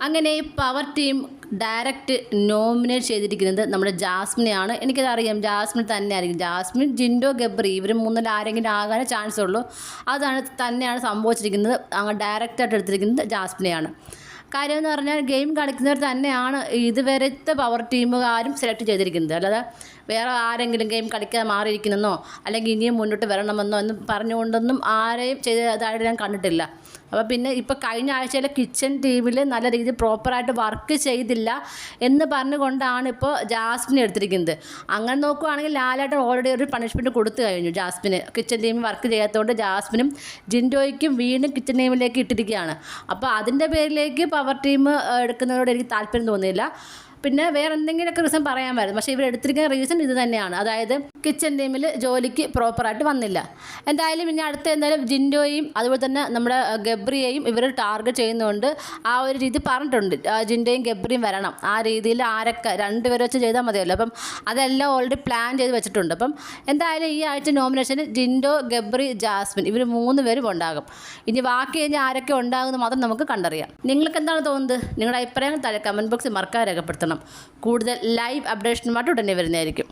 അങ്ങനെ power team direct nominate ചെയ്തിരിക്കുന്നത് നമ്മുടെ ജാസ്മിനെയാണ്. എനിക്കത് അറിയാം ജാസ്മിൻ തന്നെയായിരിക്കും. ജാസ്മിൻ ജിൻഡോ ഗബ്രി ഇവർ മൂന്നിൽ ആരെങ്കിലും ആകാനേ ചാൻസ് ഉള്ളൂ. അതാണ് തന്നെയാണ് സംഭവിച്ചിരിക്കുന്നത്. അങ്ങ് ഡയറക്റ്റായിട്ട് എടുത്തിരിക്കുന്നത് ജാസ്മിനെയാണ്. കാര്യം എന്ന് പറഞ്ഞാൽ ഗെയിം കളിക്കുന്നവർ തന്നെയാണ് ഇതുവരത്തെ പവർ ടീമുകാരും സെലക്ട് ചെയ്തിരിക്കുന്നത്. അല്ലാതെ വേറെ ആരെങ്കിലും ഗെയിം കളിക്കാൻ മാറിയിരിക്കുന്നെന്നോ അല്ലെങ്കിൽ ഇനിയും മുന്നോട്ട് വരണമെന്നോ എന്ന് പറഞ്ഞുകൊണ്ടൊന്നും ആരെയും ചെയ്തതായിട്ട് ഞാൻ കണ്ടിട്ടില്ല. അപ്പോൾ പിന്നെ ഇപ്പോൾ കഴിഞ്ഞ ആഴ്ചയിലെ കിച്ചൺ ടീമിൽ നല്ല രീതിയിൽ പ്രോപ്പറായിട്ട് വർക്ക് ചെയ്തില്ല എന്ന് പറഞ്ഞുകൊണ്ടാണ് ഇപ്പോൾ ജാസ്മിനെ എടുത്തിരിക്കുന്നത്. അങ്ങനെ നോക്കുവാണെങ്കിൽ ലാലായിട്ട് ഓൾറെഡി ഒരു പണിഷ്മെന്റ് കൊടുത്തു കഴിഞ്ഞു ജാസ്മിന്. കിച്ചൺ ടീമിൽ വർക്ക് ചെയ്യാത്തതുകൊണ്ട് ജാസ്മിനും ജിൻഡോയ്ക്കും വീണ്ടും കിച്ചൺ ടീമിലേക്ക് ഇട്ടിരിക്കുകയാണ്. അപ്പോൾ അതിന്റെ പേരിലേക്ക് പവർ ടീം എടുക്കുന്നതിനോട് എനിക്ക് താല്പര്യം തോന്നിയില്ല. പിന്നെ വേറെ എന്തെങ്കിലുമൊക്കെ റീസൺ പറയാമായിരുന്നു പക്ഷേ ഇവർ എടുത്തിരിക്കുന്ന റീസൺ ഇത് തന്നെയാണ്. അതായത് കിച്ചൺ ടീമിൽ ജോലിക്ക് പ്രോപ്പറായിട്ട് വന്നില്ല. എന്തായാലും ഇനി അടുത്ത എന്തായാലും ജിൻഡോയും അതുപോലെ തന്നെ നമ്മുടെ ഗബ്രിയെയും ഇവർ ടാർഗറ്റ് ചെയ്യുന്നതുകൊണ്ട് ആ ഒരു രീതി പറഞ്ഞിട്ടുണ്ട്. ജിൻഡോയും ഗബ്രിയും വരണം. ആ രീതിയിൽ ആരൊക്കെ രണ്ടുപേരും വെച്ച് ചെയ്താൽ മതിയല്ലോ. അപ്പം അതെല്ലാം ഓൾറെഡി പ്ലാൻ ചെയ്ത് വെച്ചിട്ടുണ്ട്. അപ്പം എന്തായാലും ഈ ആഴ്ച നോമിനേഷന് ജിൻഡോ ഗബ്രി ജാസ്മിൻ ഇവർ മൂന്ന് പേരും ഉണ്ടാകും. ഇനി ബാക്കി കഴിഞ്ഞാൽ ആരൊക്കെ ഉണ്ടാകുമെന്ന് മാത്രം നമുക്ക് കണ്ടറിയാം. നിങ്ങൾക്ക് എന്താണ് തോന്നുന്നത്? നിങ്ങളുടെ അഭിപ്രായം താഴെ കമന്റ് ബോക്സിൽ മറക്കാതെ രേഖപ്പെടുത്തണം കൂടുതൽ ലൈവ് അപ്ഡേഷനുമായിട്ട് ഉടനെ വരുന്നതായിരിക്കും.